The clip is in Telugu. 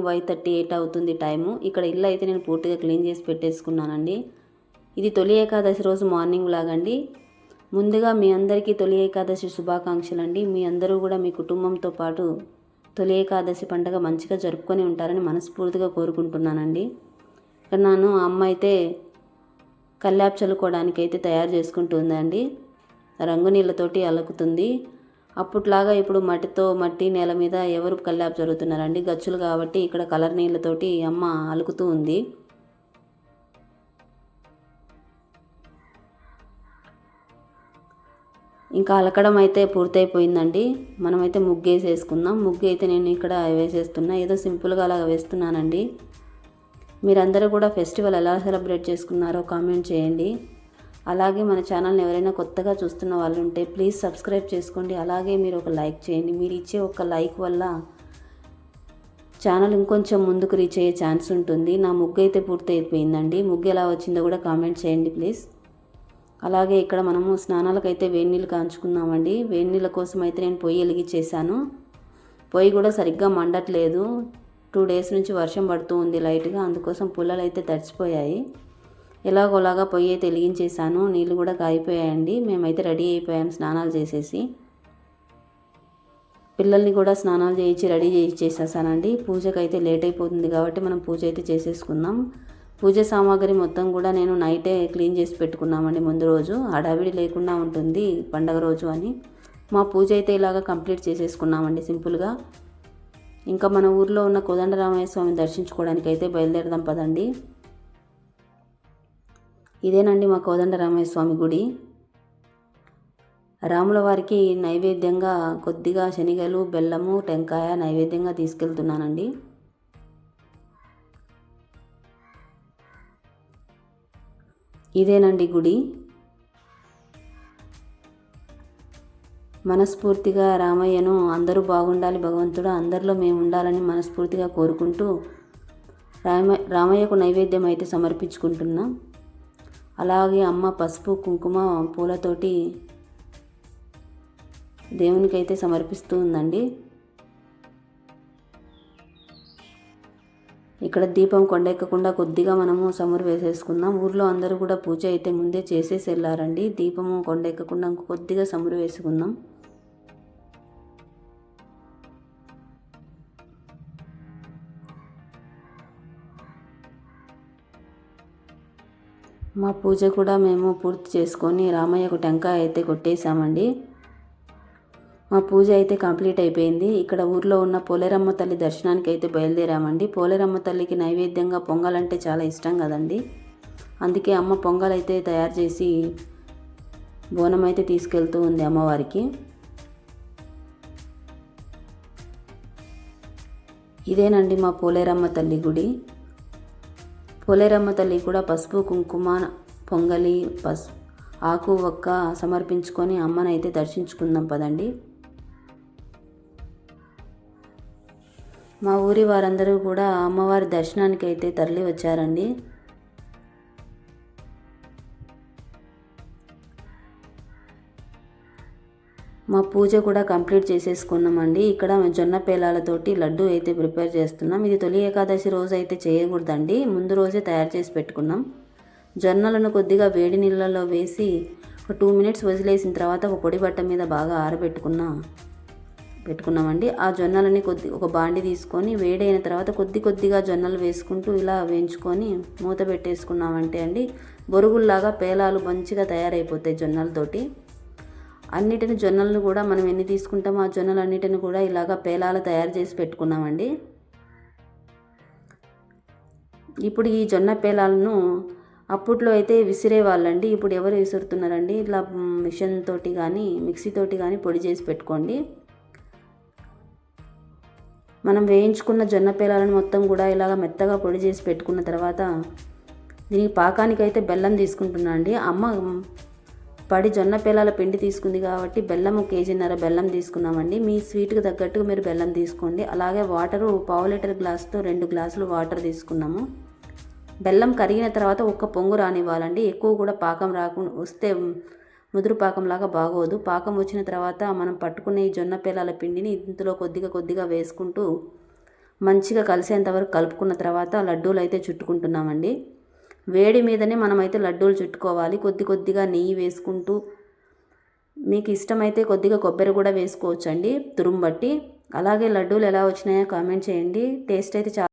మార్నింగ్ ఫైవ్ థర్టీ ఎయిట్ అవుతుంది టైము ఇక్కడ ఇల్లు అయితే నేను పూర్తిగా క్లీన్ చేసి పెట్టేసుకున్నానండి. ఇది తొలి ఏకాదశి రోజు మార్నింగ్ లాగండి. ముందుగా మీ అందరికీ తొలి ఏకాదశి శుభాకాంక్షలు అండి మీ అందరూ కూడా మీ కుటుంబంతో పాటు తొలి ఏకాదశి పండుగ మంచిగా జరుపుకొని ఉంటారని మనస్ఫూర్తిగా కోరుకుంటున్నానండి. ఇక్కడ ನಾನು అమ్మ అయితే కల్లాపు చల్లుకోవడానికి అయితే తయారు చేసుకుంటుందండి. రంగు నీళ్ళతోటి అలుకుతుంది. అప్పట్లాగా ఇప్పుడు మట్టితో మట్టి నేల మీద ఎవరు కల్లాపు జరుగుతున్నారండి? గచ్చులు కాబట్టి ఇక్కడ కలర్ నీళ్ళతోటి అమ్మ అలుకుతూ ఉంది. ఇంకా అలకడం అయితే పూర్తయిపోయిందండి. మనమైతే ముగ్గేసేసుకుందాం. ముగ్గు అయితే నేను ఇక్కడ వేసేస్తున్నా. ఏదో సింపుల్గా అలా వేస్తున్నానండి. మీరందరూ కూడా ఫెస్టివల్ ఎలా సెలబ్రేట్ చేసుకున్నారో కామెంట్ చేయండి. అలాగే మన ఛానల్ని ఎవరైనా కొత్తగా చూస్తున్న వాళ్ళు ఉంటే ప్లీజ్ సబ్స్క్రైబ్ చేసుకోండి. అలాగే మీరు ఒక లైక్ చేయండి. మీరు ఇచ్చే ఒక లైక్ వల్ల ఛానల్ ఇంకొంచెం ముందుకు రీచ్ అయ్యే ఛాన్స్ ఉంటుంది. నా ముగ్గు అయితే పూర్తి అయిపోయిందండి ముగ్గు ఎలా వచ్చిందో కూడా కామెంట్ చేయండి ప్లీజ్. అలాగే ఇక్కడ మనము స్నానాలకైతే వేడి నీళ్ళు కాంచుకుందామండి. వేడి నీళ్ళ కోసం అయితే నేను పొయ్యి వెలిగించేసాను పొయ్యి కూడా సరిగ్గా మండట్లేదు. టూ డేస్ నుంచి వర్షం పడుతూ ఉంది లైట్గా. అందుకోసం పుల్లలు అయితే తడిచిపోయాయి ఎలాగోలాగా పొయ్యి అయితే వెలిగించేసాను నీళ్ళు కూడా కాగిపోయాయండి మేమైతే రెడీ అయిపోయాం స్నానాలు చేసేసి. పిల్లల్ని కూడా స్నానాలు చేయించి రెడీ చేసేసానండి పూజకైతే అయితే లేట్ అయిపోతుంది కాబట్టి మనం పూజ అయితే చేసేసుకుందాం. పూజ సామాగ్రి మొత్తం కూడా నేను నైటే క్లీన్ చేసి పెట్టుకున్నామండి ముందు రోజు. హడావిడి లేకుండా ఉంటుంది పండగ రోజు అని. మా పూజ అయితే ఇలాగ కంప్లీట్ చేసేసుకున్నామండి సింపుల్గా. ఇంకా మన ఊర్లో ఉన్న కోదండరామయ్య స్వామిని దర్శించుకోవడానికి అయితే బయలుదేరదాం పదండి. ఇదేనండి మా కోదండరామయ్య స్వామి గుడి. రాముల వారికి నైవేద్యంగా కొద్దిగా శనగలు బెల్లము టెంకాయ నైవేద్యంగా తీసుకెళ్తున్నానండి. ఇదేనండి గుడి. మనస్ఫూర్తిగా రామయ్యను అందరూ బాగుండాలి భగవంతుడు అందరిలో మేము ఉండాలని మనస్ఫూర్తిగా కోరుకుంటూ రామ రామయ్యకు నైవేద్యం అయితే సమర్పించుకుంటున్నాం. అలాగే అమ్మ పసుపు కుంకుమ పూలతోటి దేవునికైతే సమర్పిస్తూ ఉందండి ఇక్కడ దీపం కొండెక్కకుండా కొద్దిగా మనము సమురు వేసేసుకుందాం. ఊర్లో అందరూ కూడా పూజ అయితే ముందే చేసేసి వెళ్ళారండి. దీపము కొండెక్కకుండా కొద్దిగా సమురు వేసుకుందాం. మా పూజ కూడా మేము పూర్తి చేసుకొని రామయ్యకు టెంకాయ అయితే కొట్టేశామండి. మా పూజ అయితే కంప్లీట్ అయిపోయింది. ఇక్కడ ఊర్లో ఉన్న పోలేరమ్మ తల్లి దర్శనానికి అయితే బయలుదేరామండి. పోలేరమ్మ తల్లికి నైవేద్యంగా పొంగలంటే చాలా ఇష్టం కదండి. అందుకే అమ్మ పొంగల్ అయితే తయారు చేసి బోనం అయితే తీసుకెళ్తూ ఉంది అమ్మవారికి. ఇదేనండి మా పోలేరమ్మ తల్లి గుడి. పోలేరమ్మ తల్లి కూడా పసుపు కుంకుమ పొంగలి పసు ఆకు ఒక్క సమర్పించుకొని అమ్మనైతే దర్శించుకుందాం పదండి. మా ఊరి వారందరూ కూడా అమ్మవారి దర్శనానికి అయితే తరలి వచ్చారండి మా పూజ కూడా కంప్లీట్ చేసేసుకున్నామండి. ఇక్కడ జొన్న పేలాలతోటి లడ్డు అయితే ప్రిపేర్ చేస్తున్నాం. ఇది తొలి ఏకాదశి రోజు అయితే చేయకూడదండి. ముందు రోజే తయారు చేసి పెట్టుకున్నాం. జొన్నలను కొద్దిగా వేడి నీళ్ళలో వేసి ఒక టూ మినిట్స్ వదిలేసిన తర్వాత ఒక పొడి బట్ట మీద బాగా ఆరబెట్టుకున్న పెట్టుకున్నామండి. ఆ జొన్నలని కొద్ది ఒక బాండి తీసుకొని వేడైన తర్వాత కొద్ది కొద్దిగా జొన్నలు వేసుకుంటూ ఇలా వేయించుకొని మూత పెట్టేసుకున్నామంటే అండి బొరుగుల్లాగా పేలాలు మంచిగా తయారైపోతాయి జొన్నలతోటి. అన్నిటిని జొన్నలను కూడా మనం ఎన్ని తీసుకుంటామో ఆ జొన్నలు అన్నిటిని కూడా ఇలాగ పేలాలు తయారు చేసి పెట్టుకున్నామండి. ఇప్పుడు ఈ జొన్న పేలాలను అప్పట్లో అయితే విసిరేవాళ్ళండి ఇప్పుడు ఎవరు విసురుతున్నారండి? ఇట్లా మిషన్ తోటి కానీ మిక్సీ తోటి కానీ పొడి చేసి పెట్టుకోండి. మనం వేయించుకున్న జొన్న పేలాలను మొత్తం కూడా ఇలాగ మెత్తగా పొడి చేసి పెట్టుకున్న తర్వాత దీనికి పాకానికి అయితే బెల్లం తీసుకుంటున్నా అండి. అమ్మ పడి జొన్న పేలాల పిండి తీసుకుంది కాబట్టి బెల్లం ఒక కేజీన్నర బెల్లం తీసుకున్నామండి. మీ స్వీట్కి తగ్గట్టుగా మీరు బెల్లం తీసుకోండి. అలాగే వాటరు పావు లీటర్ గ్లాస్తో రెండు గ్లాసులు వాటర్ తీసుకున్నాము. బెల్లం కరిగిన తర్వాత ఒక్క పొంగు రానివ్వాలండి. ఎక్కువ కూడా పాకం రాకుండా వస్తే ముదురు పాకంలాగా బాగోదు. పాకం వచ్చిన తర్వాత మనం పట్టుకునే ఈ జొన్న పేలాల పిండిని ఇందులో కొద్దిగా కొద్దిగా వేసుకుంటూ మంచిగా కలిసేంతవరకు కలుపుకున్న తర్వాత లడ్డూలు అయితే చుట్టుకుంటున్నామండి. వేడి మీదనే మనమైతే లడ్డూలు చుట్టుకోవాలి. కొద్ది కొద్దిగా నెయ్యి వేసుకుంటూ మీకు ఇష్టమైతే కొద్దిగా కొబ్బరి కూడా వేసుకోవచ్చండి. తురుము బట్టి. అలాగే లడ్డూలు ఎలా వచ్చినాయో కామెంట్ చేయండి. టేస్ట్ అయితే చాలా